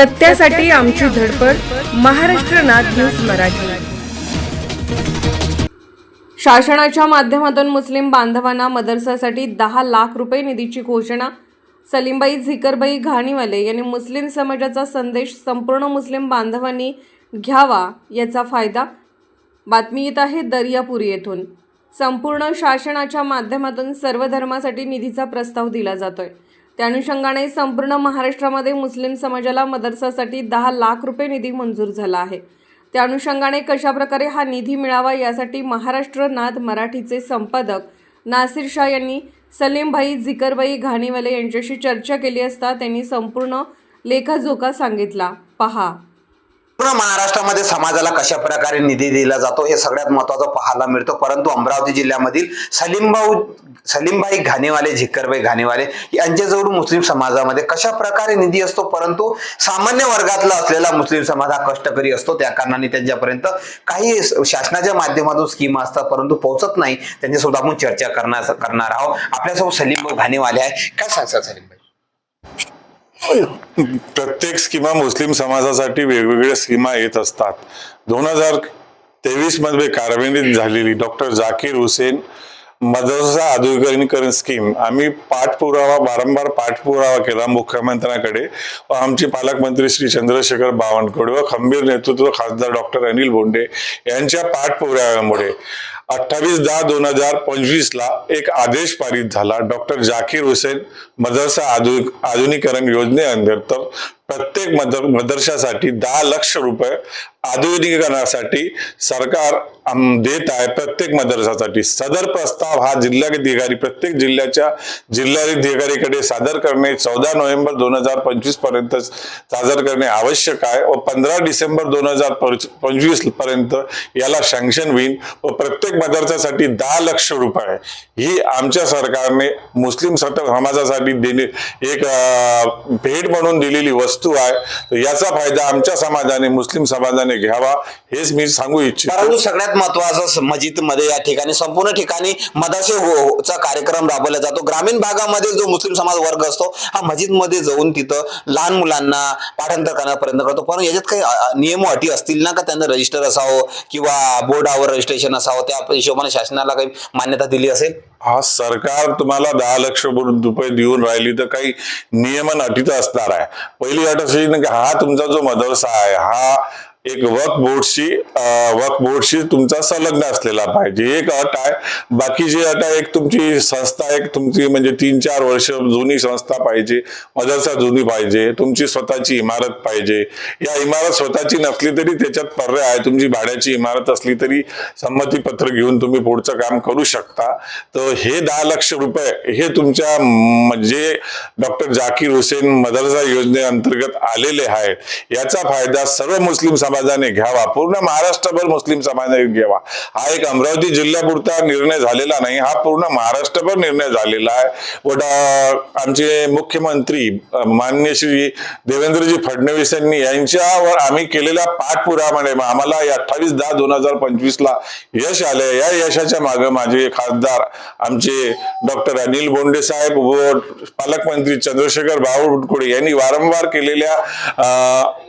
सत्यासाठी आमची धडपड महाराष्ट्र नाथ न्यूज मराठी. शासनाच्या माध्यमातून मुस्लिम बांधवांना मदरसासाठी दहा लाख रुपये निधीची घोषणा. सलीमबाई झिकरबाई घाणीवाले यांनी मुस्लिम समाजाचा संदेश संपूर्ण मुस्लिम बांधवांनी घ्यावा याचा फायदा. बातमी येत आहे दर्यापूर येथून. संपूर्ण शासनाच्या माध्यमातून सर्व धर्मासाठी निधीचा प्रस्ताव दिला जातोय. त्या अनुषंगाने संपूर्ण महाराष्ट्रामध्ये मुस्लिम समाजाला मदरसासाठी दहा लाख रुपये निधी मंजूर झाला आहे. त्या अनुषंगाने कशाप्रकारे हा निधी मिळावा यासाठी महाराष्ट्र नाद मराठीचे संपादक नासिर शाह यांनी सलीमभाई झिकरबाई घाणीवाले यांच्याशी चर्चा केली असता त्यांनी संपूर्ण लेखाजोखा सांगितला. पहा. पुन्हा महाराष्ट्रामध्ये समाजाला कशा प्रकारे निधी दिला जातो हे सगळ्यात महत्वाचं पाहायला मिळतं. परंतु अमरावती जिल्ह्यामधील सलीमभाऊ सलीमबाई घाणेवाले झिक्करबाई घाणेवाले यांच्याजवळ मुस्लिम समाजामध्ये कशा प्रकारे निधी असतो? परंतु सामान्य वर्गातला असलेला मुस्लिम समाज हा कष्टकरी असतो. त्या कारणाने त्यांच्यापर्यंत काही शासनाच्या माध्यमातून स्कीम असतात परंतु पोहोचत नाही. त्यांच्यासोबत आपण चर्चा करणार करणार आहोत. आपल्यासोबत सलीमभाऊ घाणेवाले आहे काय सांगतात सलीमभाई? प्रत्येक स्कीमा मुस्लिम समाजासाठी वेगवेगळ्या स्कीमा येत असतात. दोन हजार तेवीसमध्ये कार्यान्वित झालेली डॉक्टर जाकीर हुसेन मदरसा आधुनिकीकरण स्कीम. आम्ही पाठपुरावा वारंवार पाठपुरावा केला मुख्यमंत्र्यांकडे. व आमचे पालकमंत्री श्री चंद्रशेखर बावनकुळे व खंबीर नेतृत्व खासदार डॉक्टर अनिल बोंडे यांच्या पाठपुराव्यामुळे. अठ्ठावीस दहा दोन हजार पंचवीस ला एक आदेश पारित झाला. डॉक्टर जाकीर हुसेन मदरसा आधु आधुनिकरण योजनेअंतर्गत प्रत्येक मदर मदरशासाठी दहा लक्ष रुपये आधुनिकीकरणासाठी सरकार देत आहे प्रत्येक मदरसासाठी सदर प्रस्ताव हा जिल्हाधिकारी प्रत्येक जिल्ह्याच्या जिल्हाधिकारीकडे सादर करणे चौदा नोव्हेंबर दोन हजार पंचवीसपर्यंत सादर करणे आवश्यक आहे व पंधरा डिसेंबर दोन हजार पंचवीसपर्यंत याला सँक्शन होईल व प्रत्येक मदरसासाठी दहा लक्ष रुपये. ही आमच्या सरकारने मुस्लिम सत- समाजासाठी देणे एक भेट म्हणून दिलेली वस्तू आहे. याचा फायदा आमच्या समाजाने मुस्लिम समाजाने घ्यावा हेच मी सांगू इच्छितो. परंतु सगळ्यात महत्वाचं मस्जिदमध्ये या ठिकाणी संपूर्ण ठिकाणी मदासे हो, हो- चा कार्यक्रम राबवला जातो. ग्रामीण भागामध्ये जो मुस्लिम समाज वर्ग असतो हा मस्जिदमध्ये जाऊन तिथं लहान मुलांना पाठांतर करण्यापर्यंत करतो. पण याच्यात काही नियम अटी असतील ना का त्यांना रजिस्टर असावं किंवा बोर्डावर रजिस्ट्रेशन असावं त्या हिशोबाने शासनाला काही मान्यता दिली असेल? हा सरकार तुम्हाला दहा लक्ष रुपये देऊन राहिली तर काही नियमन अटी तर असणार आहे. पहिली अट अशी की हा तुमचा जो मदरसा आहे हा एक वक बोर्डशी वक बोर्डशी तुमचा संलग्न असलेला पाहिजे. एक अट आहे बाकीची अट आहे एक तुमची संस्था एक तुमची म्हणजे तीन चार वर्ष जुनी संस्था पाहिजे मदरसा जुनी पाहिजे तुमची स्वतःची इमारत पाहिजे. या इमारत स्वतःची नसली तरी त्याच्यात पर्याय आहे. तुमची भाड्याची इमारत असली तरी संमती पत्र घेऊन तुम्ही पुढचं काम करू शकता. तर हे दहा लक्ष रुपये हे तुमच्या म्हणजे डॉक्टर जाकीर हुसेन मदरसा योजनेअंतर्गत आलेले आहेत याचा फायदा सर्व मुस्लिम समाजाने घ्यावा. पूर्ण महाराष्ट्रभर मुस्लिम समाजाने घ्यावा. हा एक अमरावती जिल्ह्यापुरता निर्णय झालेला नाही. हा पूर्ण महाराष्ट्रभर निर्णय झालेला आहे. व आमचे मुख्यमंत्री मान्य माननीय श्री देवेंद्रजी फडणवीस यांनी यांच्यावर आम्ही केलेल्या पाठपुरामध्ये आम्हाला अठ्ठावीस दहा दोन हजार पंचवीस ला यश आले या यशाच्या मागे माझे खासदार आमचे डॉक्टर अनिल बोंडे साहेब व पालकमंत्री चंद्रशेखर बावनकुळे यांनी वारंवार केलेल्या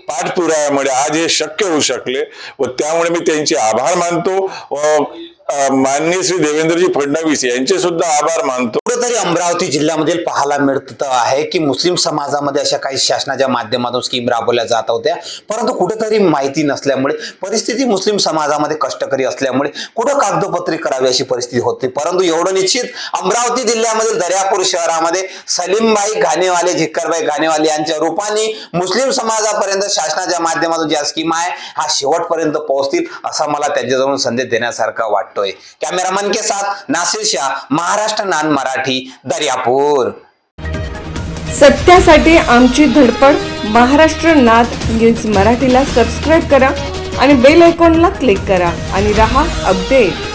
पाठपुराव्यामुळे आज हे शक्य होऊ शकले व त्यामुळे मी त्यांचे आभार मानतो. व माननीय श्री देवेंद्रजी फडणवीस यांचे सुद्धा आभार मानतो. कुठेतरी अमरावती जिल्ह्यामध्ये पाहायला मिळत आहे की मुस्लिम समाजामध्ये अशा काही शासनाच्या माध्यमातून स्कीम राबवल्या जात होत्या. परंतु कुठेतरी माहिती नसल्यामुळे परिस्थिती मुस्लिम समाजामध्ये कष्टकरी असल्यामुळे कुठं कागदोपत्री करावी अशी परिस्थिती होती. परंतु एवढं निश्चित अमरावती जिल्ह्यामधील दर्यापूर शहरामध्ये सलीमबाई घाणेवाले झिक्करबाई घाणेवाले यांच्या रूपाने मुस्लिम समाजापर्यंत शासनाच्या माध्यमातून ज्या स्कीम आहे हा शेवटपर्यंत पोहोचतील असा मला त्यांच्याजवळून संदेश देण्यासारखा वाटतोय. कॅमेरामन के साथ नासिर शाह महाराष्ट्र नान मराठी दर्यापूर. सत्यासाठी आमची धडपड महाराष्ट्र नाद न्यूज मराठीला सबस्क्राईब करा आणि बेल आयकॉनला क्लिक करा आणि रहा अपडेट